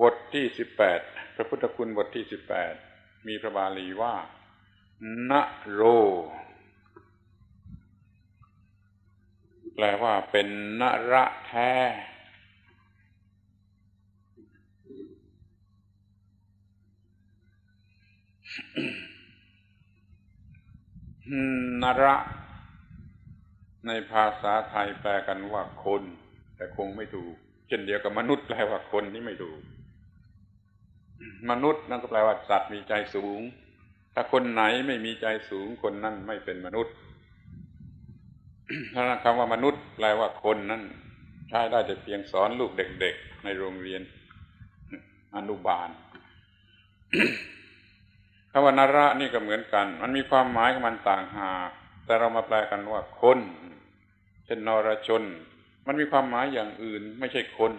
บทที่สิบแปดพระพุทธคุณบทที่สิบแปดมีพระบาลีว่านะโร แปลว่าเป็นนระแท้ นระ ในภาษาไทยแปลกันว่าคน แต่คงไม่ถูก เช่นเดียวกับมนุษย์แปลว่าคนนี่ไม่ถูมนุษย์นั่นก็แปลว่าสัตว์มีใจสูง ถ้าคนไหนไม่มีใจสูงคนนั้นไม่เป็นมนุษย์ถ้าคำว่ามนุษย์แปลว่าคนนั้นใช้ได้แต่เพียงสอนลูกเด็ก ๆ ในโรงเรียน อนุบาลคำว่านาระนี่ก็เหมือนกัน มันมีความหมายของมันต่างหากแต่เรามาแปลกันว่าคน เช่นนรชน มันมีความหมายอย่างอื่นไม่ใช่คน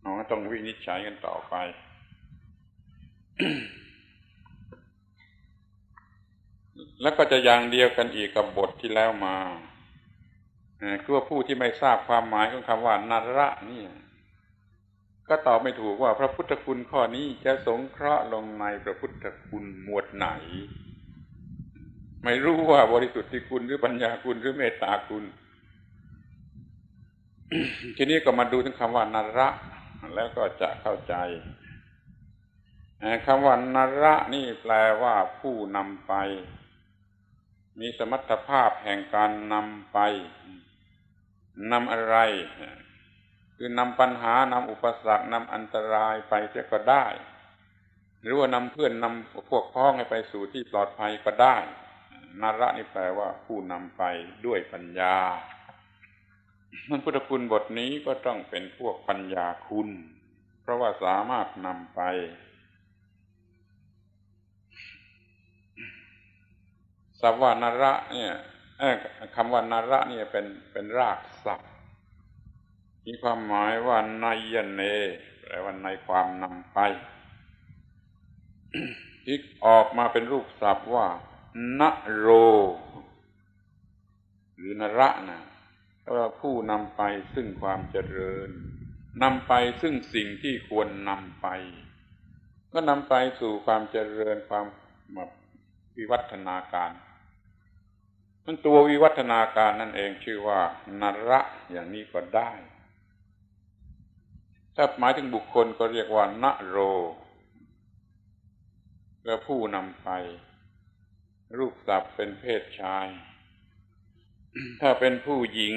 เราต้องวินิจฉัยกันต่อไป แล้วก็จะอย่างเดียวกันอีกกับบทที่แล้วมาคือผู้ที่ไม่ทราบความหมายของคำว่านาระนี่ก็ตอบไม่ถูกว่าพระพุทธคุณข้อนี้จะสงเคราะห์ลงในพระพุทธคุณหมวดไหน ไม่รู้ว่าบริสุทธิคุณหรือปัญญาคุณหรือเมตตาคุณ ทีนี้ก็มาดูถึงคำว่านาระแล้วก็จะเข้าใจคำว่านาระนี่แปลว่าผู้นำไป มีสมรรถภาพแห่งการนำไปนำอะไร คือนำปัญหานำอุปสรรคนำอันตรายไปเสียก็ได้ หรือว่านำเพื่อนนำพวกพ้องให้ไปสู่ที่ปลอดภัยก็ได้นาระนี่แปลว่าผู้นำไปด้วยปัญญา มันพุทธคุณบทนี้ก็ต้องเป็นพวกปัญญาคุณ เพราะว่าสามารถนำไป สัพวานระเนี่ยคำว่านาระเนี่ยเป็นเป็นรากศัพท์มีความหมายว่านายเนแปลว่าในความนำไปที่ออกมาเป็นรูปศัพท์ว่า นโร หรือนระนะ ว่าผู้นำไปซึ่งความเจริญนำไปซึ่งสิ่งที่ควรนำไป ก็นำไปสู่ความเจริญความวิวัฒนาการมันตัววิวัฒนาการนั่นเองชื่อว่านระอย่างนี้ก็ได้ ถ้าหมายถึงบุคคลก็เรียกว่านโรเพื่อผู้นำไป รูปศัพท์เป็นเพศชาย ถ้าเป็นผู้หญิง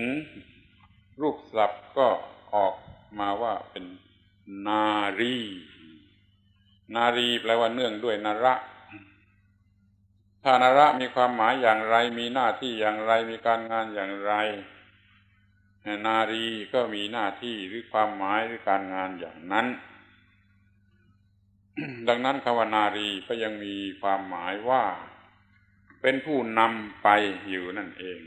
รูปศัพท์ก็ออกมาว่าเป็นนารี นารีแปลว่าเนื่องด้วยนระถ้านาระมีความหมายอย่างไร มีหน้าที่อย่างไร มีการงานอย่างไร นารีก็มีหน้าที่หรือความหมายหรือการงานอย่างนั้น ดังนั้นคำว่านารีก็ยังมีความหมายว่า เป็นผู้นำไปอยู่นั่นเอง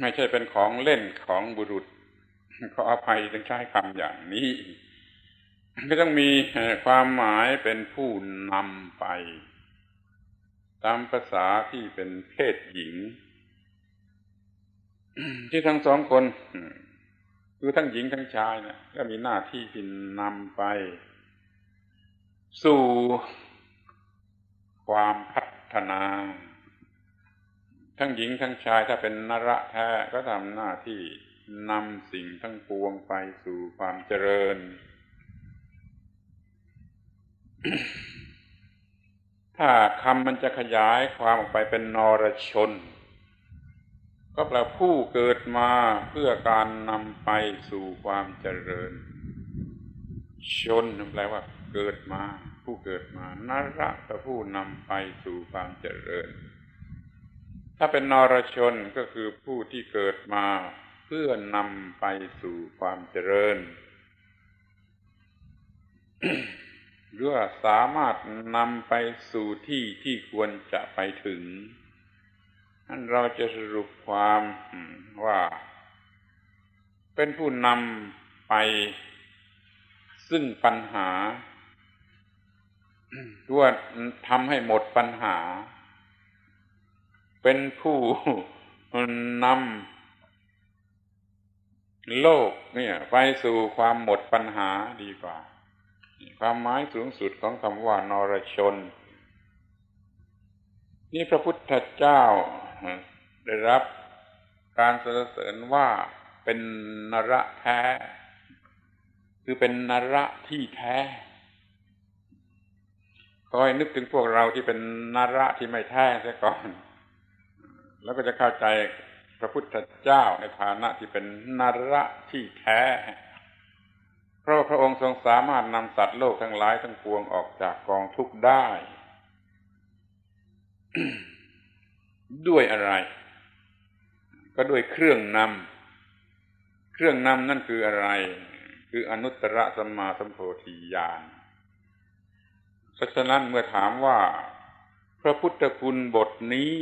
ไม่ใช่เป็นของเล่นของบุรุษขออภัยต้องใช้คำอย่างนี้ก็ต้องมีความหมายเป็นผู้นำไป ตามภาษาที่เป็นเพศหญิง ที่ทั้งสองคนคือทั้งหญิงทั้งชายนะก็มีหน้าที่ที่นำไป สู่ความพัฒนา ทั้งหญิงทั้งชายถ้าเป็นนระแท้ก็ทำหน้าที่นำสิ่งทั้งปวงไปสู่ความเจริญ ถ้าคำมันจะขยายความออกไปเป็นนรชน ก็แปลผู้เกิดมาเพื่อการนำไปสู่ความเจริญ ชนแปลว่า เกิดมา ผู้เกิดมานระก็ผู้นำไปสู่ความเจริญ ถ้าเป็นนรชนก็คือผู้ที่เกิดมาเพื่อนำไปสู่ความเจริญหรือว่าสามารถนำไปสู่ที่ที่ควรจะไปถึงนั่นเราจะสรุปความว่า เป็นผู้นำไปซึ่งปัญหาว่าทำให้หมดปัญหา เป็นผู้นำโลกเนี่ย ไปสู่ความหมดปัญหาดีกว่า ความหมายสูงสุดของคำว่านรชน นี่พระพุทธเจ้าได้รับการสรรเสริญว่าเป็นนระแท้ คือเป็นนระที่แท้คอยนึกถึงพวกเราที่เป็นนระที่ไม่แท้ซะก่อน แล้วก็จะเข้าใจพระพุทธเจ้าในฐานะที่เป็นนระที่แท้ เพราะพระองค์ทรงสามารถนำสัตว์โลกทั้งหลายทั้งปวงออกจากกองทุกข์ได้ ด้วยอะไร ก็ด้วยเครื่องนำเครื่องนำนั่นคืออะไร คืออนุตตรสัมมาสัมโพธิญาณเพราะฉะนั้นเมื่อถามว่า พระพุทธคุณบทนี้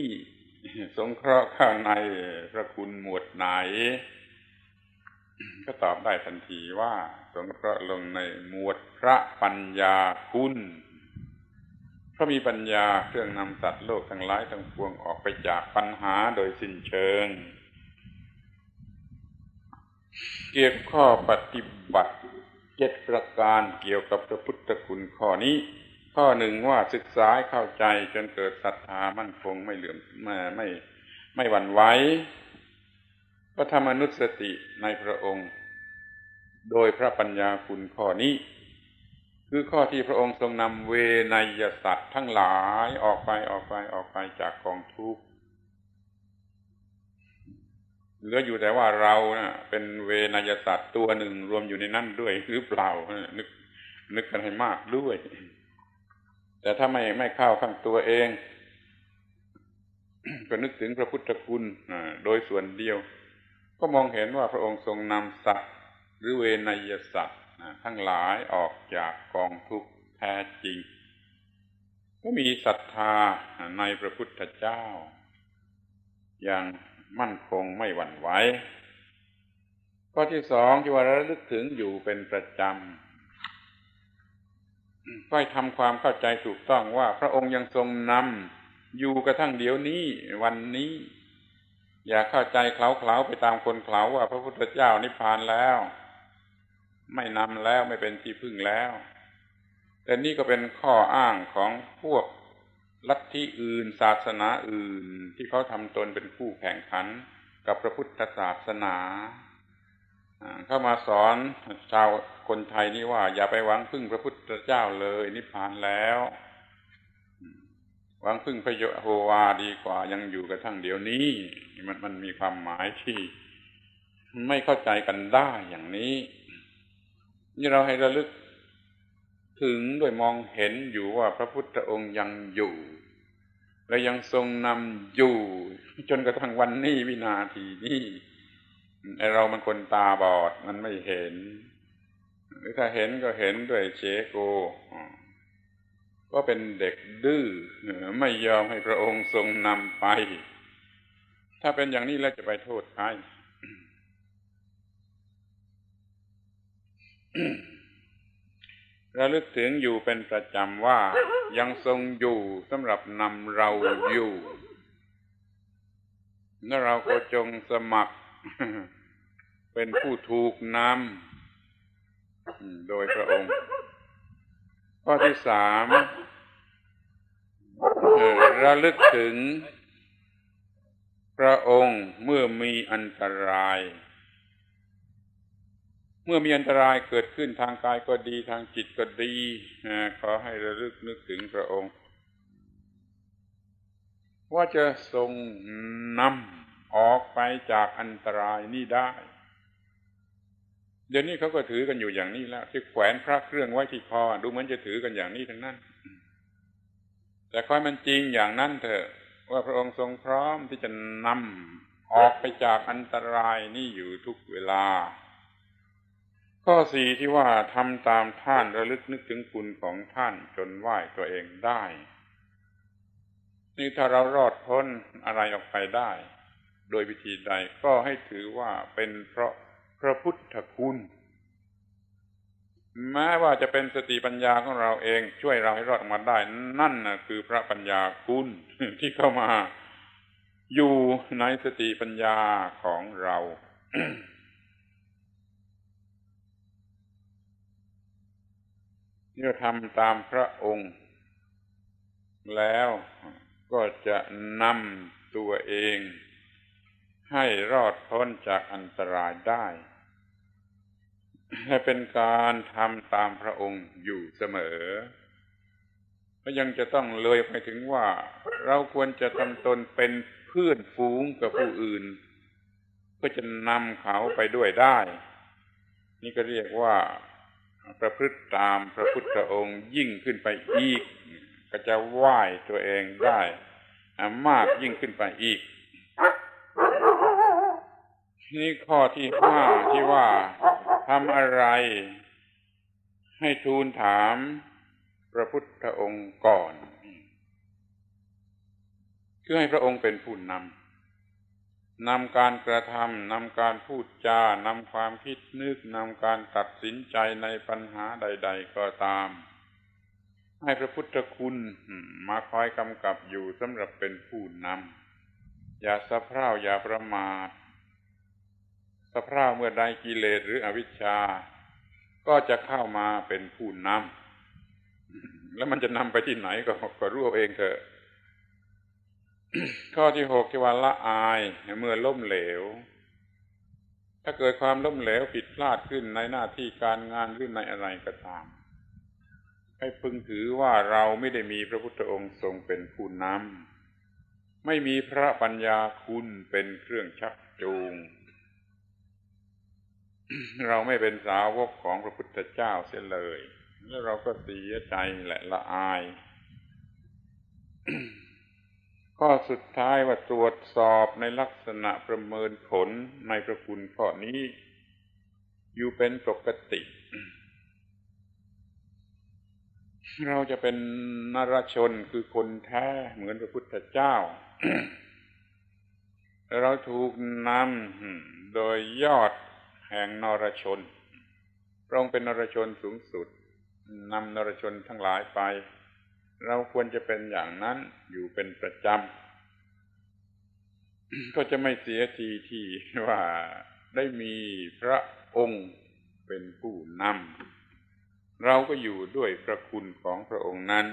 สงเคราะห์ข้างในพระคุณหมวดไหน ก็ตอบได้ทันทีว่า สงเคราะห์ลงในหมวดพระปัญญาคุณเพราะมีปัญญาเครื่องนำสัตว์โลกทั้งหลายทั้งปวงออกไปจากปัญหาโดยสิ้นเชิง เกี่ยวข้อปฏิบัติเจ็ดประการเกี่ยวกับพระพุทธคุณข้อนี้ ข้อหนึ่งว่าศึกษาเข้าใจจนเกิดศรัทธามั่นคงไม่เหลื่อมไม่ไม่ไม่หวั่นไหวก็ทำอนุสติในพระองค์ โดยพระปัญญาคุณข้อนี้ คือข้อที่พระองค์ทรงนำเวนยสัตว์ทั้งหลายออกไปออกไปออกไปจากกองทุกข์เหลืออยู่แต่ว่าเรานะเป็นเวนยสัตว์ตัวหนึ่งรวมอยู่ในนั้นด้วยหรือเปล่านึกนึกกันให้มากด้วย แต่ถ้าไม่ไม่เข้าข้างตัวเอง ก็นึกถึงพระพุทธคุณโดยส่วนเดียว ก็มองเห็นว่าพระองค์ทรงนำสัตว์หรือเวนยสัตว์ทั้งหลายออกจากกองทุกข์แท้จริง ก็มีศรัทธาในพระพุทธเจ้า อย่างมั่นคงไม่หวั่นไหวข้อที่สองที่ว่าระลึกถึงอยู่เป็นประจำ ค่อยทำความเข้าใจถูกต้องว่าพระองค์ยังทรงนำอยู่กระทั่งเดี๋ยวนี้วันนี้ อย่าเข้าใจเคล้าๆไปตามคนเคล้าว่าพระพุทธเจ้านิพพานแล้ว ไม่นำแล้วไม่เป็นที่พึ่งแล้วแต่นี่ก็เป็นข้ออ้างของพวกลัทธิอื่น ศาสนาอื่นที่เขาทำตนเป็นคู่แข่งขันกับพระพุทธศาสนา เข้ามาสอนชาวคนไทยนี่ว่า อย่าไปหวังพึ่งพระพุทธเจ้าเลยนิพพานแล้ว หวังพึ่งพระโยโฮวาดีกว่ายังอยู่กระทั่งเดี๋ยวนี้ มันมันมีความหมายที่ ไม่เข้าใจกันได้อย่างนี้ นี่เราให้ระลึกถึงด้วยมองเห็นอยู่ว่าพระพุทธองค์ยังอยู่ และยังทรงนำอยู่ จนกระทั่งวันนี้วินาทีนี้ ไอเรามันคนตาบอดมันไม่เห็น หรือถ้าเห็นก็เห็นด้วยเชโกก็เป็นเด็กดื้อไม่ยอมให้พระองค์ทรงนำไป ถ้าเป็นอย่างนี้แล้วจะไปโทษใครระลึกถึงอยู่เป็นประจำว่ายังทรงอยู่สำหรับนำเราอยู่ และเราก็จงสมัคร เป็นผู้ถูกนำโดยพระองค์ ข้อที่สามระลึกถึง พระองค์เมื่อมีอันตราย เมื่อมีอันตรายเกิดขึ้นทางกายก็ดีทางจิตก็ดีขอให้ระลึกนึกถึงพระองค์ ว่าจะทรงนำ ออกไปจากอันตรายนี่ได้ เดี๋ยวนี้เขาก็ถือกันอยู่อย่างนี้แล้ว ที่แขวนพระเครื่องไว้ที่คอดูเหมือนจะถือกันอย่างนี้ทั้งนั้น แต่ค่อยมันจริงอย่างนั้นเถอะ ว่าพระองค์ทรงพร้อมที่จะนำออกไปจากอันตรายนี่อยู่ทุกเวลา ข้อสี่ที่ว่าทำตามท่านระลึกนึกถึงคุณของท่านจนไหวตัวเองได้นี่ถ้าเรารอดพ้นอะไรออกไปได้ โดยวิธีใดก็ให้ถือว่าเป็นเพราะพระพุทธคุณ แม้ว่าจะเป็นสติปัญญาของเราเองช่วยเราให้รอดออกมาได้ นั่นนะคือพระปัญญาคุณที่เข้ามา อยู่ในสติปัญญาของเราเมื่ทำตามพระองค์ แล้วก็จะนำตัวเอง ให้รอดพ้นจากอันตรายได้ และเป็นการทำตามพระองค์อยู่เสมอและยังจะต้องเลยไปถึงว่า เราควรจะทำตนเป็นเพื่อนฝูงกับผู้อื่นเพื่อจะนำเขาไปด้วยได้ นี่ก็เรียกว่าประพฤติตามพระพุทธองค์ยิ่งขึ้นไปอีก ก็จะไหว้ตัวเองได้ มากยิ่งขึ้นไปอีก นี่ข้อที่ห้าที่ว่าทำอะไร ให้ทูลถามพระพุทธองค์ก่อน คือให้พระองค์เป็นผู้นำนำการกระทำนำการพูดจานำความคิดนึกนำการตัดสินใจในปัญหาใด ๆ ก็ตาม ให้พระพุทธคุณมาคอยกำกับอยู่สำหรับเป็นผู้นำอย่าสะเพร่าอย่าประมาท สะเพเมื่อใดกิเลสหรืออวิชชา ก็จะเข้ามาเป็นผู้นำแล้วมันจะนำไปที่ไหนก็ก็รู้เองเถอะ ข้อที่หกที่ว่าละอายเมื่อล้มเหลว ถ้าเกิดความล้มเหลวผิดพลาดขึ้นในหน้าที่การงานหรือในอะไรก็ตามให้พึงถือว่าเราไม่ได้มีพระพุทธองค์ทรงเป็นผู้นำไม่มีพระปัญญาคุณเป็นเครื่องชักจูง เราไม่เป็นสาวกของพระพุทธเจ้าเสียเลย แล้วเราก็เสียใจและละอาย ข้อสุดท้ายว่าตรวจสอบในลักษณะประเมินผลในพระคุณข้อนี้ อยู่เป็นปกติ เราจะเป็นนรชนคือคนแท้เหมือนพระพุทธเจ้า เราถูกนำโดยยอด แห่งนรชน พระองค์เป็นนรชนสูงสุดนำนรชนทั้งหลายไป เราควรจะเป็นอย่างนั้นอยู่เป็นประจำ ก็จะไม่เสียทีที่ว่าได้มีพระองค์เป็นผู้นำ เราก็อยู่ด้วยพระคุณของพระองค์นั้น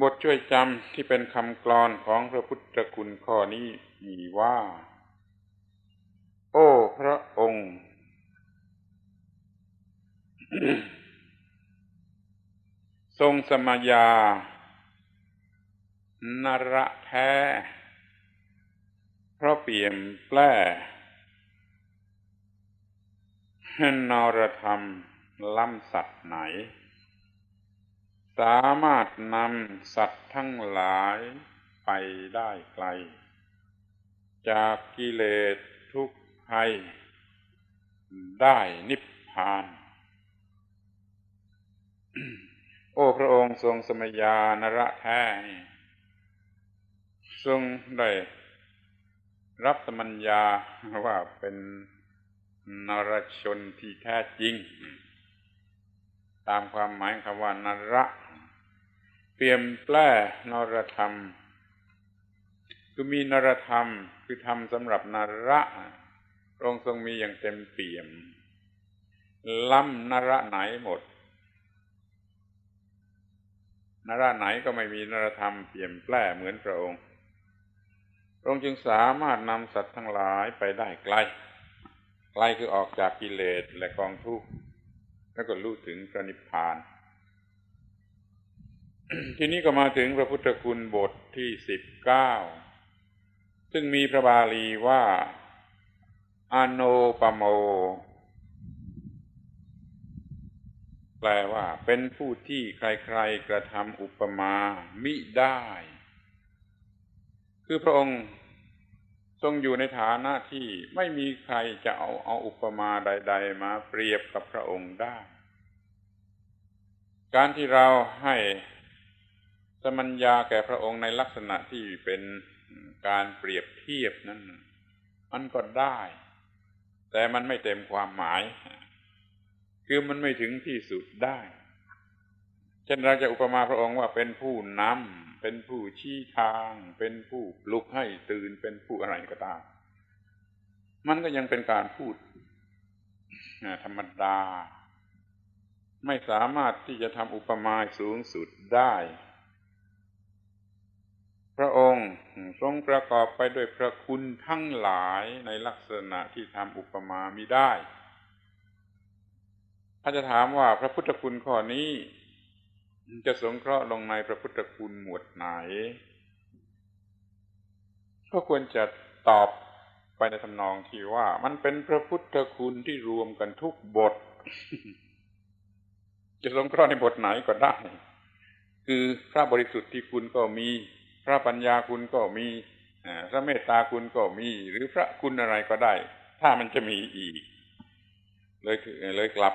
บทช่วยจำที่เป็นคำกลอนของพระพุทธคุณข้อนี้มีว่า พระองค์ ทรงสมยานระแท้ เพราะเปลี่ยนแปลนรธรรมล้ำสัตว์ไหน สามารถนำสัตว์ทั้งหลายไปได้ไกล จากกิเลสทุก ภัย ได้นิพพาน โอ้พระองค์ทรงสมยานระแท้ทรงได้รับสมัญญาว่าเป็นนรชนที่แท้จริง ตามความหมายคำว่านระเปี่ยมแปลนรธรรม คือมีนรธรรมคือธรรมสำหรับนระ พระองค์ทรงมีอย่างเต็มเปี่ยม ล้ำนระไหนหมดนราไหนก็ไม่มีนรธรรมเปี่ยมแปร่เหมือนพระองค์ พระองค์จึงสามารถนำสัตว์ทั้งหลายไปได้ไกล ไกลคือออกจากกิเลสและกองทุกข์ แล้วก็รู้ถึงพระนิพพาน ทีนี้ก็มาถึงพระพุทธคุณบทที่สิบเก้า ซึ่งมีพระบาลีว่า อโนปโม แปลว่าเป็นผู้ที่ใครๆกระทำอุปมามิได้ คือพระองค์ทรงอยู่ในฐานะที่ไม่มีใครจะเอาเอาอุปมาใด ๆ มาเปรียบกับพระองค์ได้ การที่เราให้สมัญญาแก่พระองค์ในลักษณะที่เป็นการเปรียบเทียบนั้นมันก็ได้ แต่มันไม่เต็มความหมาย คือมันไม่ถึงที่สุดได้ เช่นเราจะอุปมาพระองค์ว่าเป็นผู้นำเป็นผู้ชี้ทาง เป็นผู้ปลุกให้ตื่นเป็นผู้อะไรก็ตาม มันก็ยังเป็นการพูดธรรมดา ไม่สามารถที่จะทำอุปมาสูงสุดได้ พระองค์ทรงประกอบไปด้วยพระคุณทั้งหลายในลักษณะที่ทำอุปมามิได้ถ้าจะถามว่าพระพุทธคุณข้อนี้ จะสงเคราะห์ลงในพระพุทธคุณหมวดไหน ก็ควรจะตอบไปในทำนองที่ว่ามันเป็นพระพุทธคุณที่รวมกันทุกบท จะสงเคราะห์ในบทไหนก็ได้ คือพระบริสุทธิ์ที่คุณก็มี พระปัญญาคุณก็มีพระเมตตาคุณก็มี หรือพระคุณอะไรก็ได้ ถ้ามันจะมีอีก เลยเลยกลับ